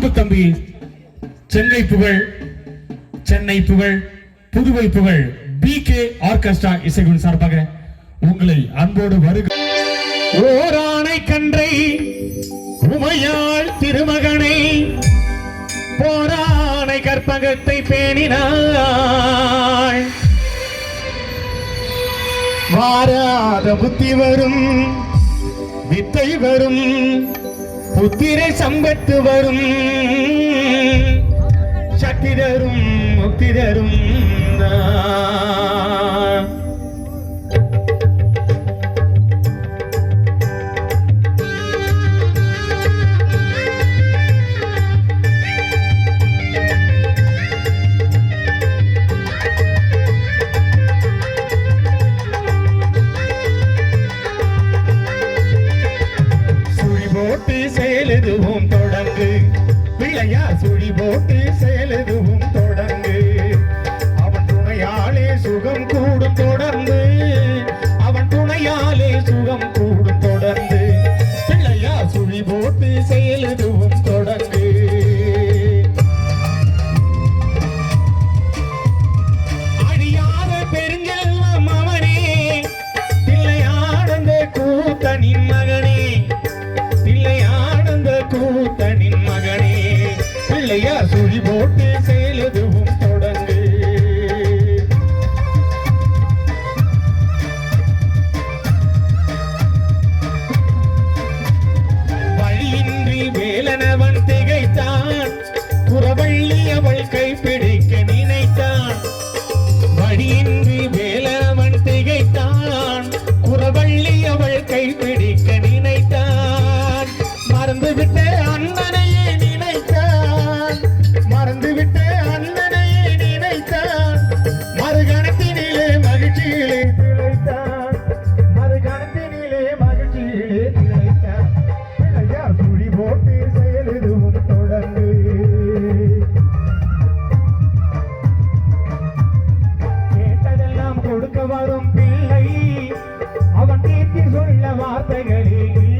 அன்பு தம்பி சென்னை புகழ் சென்னை புகழ் புதுவை புகழ் பி கே ஆர்கெஸ்ட்ரா இசைக்குழு சார்பாக உங்களை அன்போடு வருக ஓராணை கன்றை உமையாள் திருமகனை போராணை கற்பகத்தை பேணினாள். வாராத புத்தி வரும் வித்தை வரும் புத்திர சம்பத்து வரும். சக்தி தரும் முக்தி தரும். போட்டு செயலெதுவும் தொடங்கு பிள்ளையா சுழி போட்டு செயலெதுவும் தொடங்கு. வழியின்றி வேலனவன் திகைத்தான். புறவள்ளி அவள் கைப்பிடிக்க நினைத்தான். வழியின்றி வேலவன் திகைத்தான். குறவள்ளி அவள் கைப்பிடிக்க கேட்டதெல்லாம் தீர்த்தி சொல்ல வார்த்தைகளில்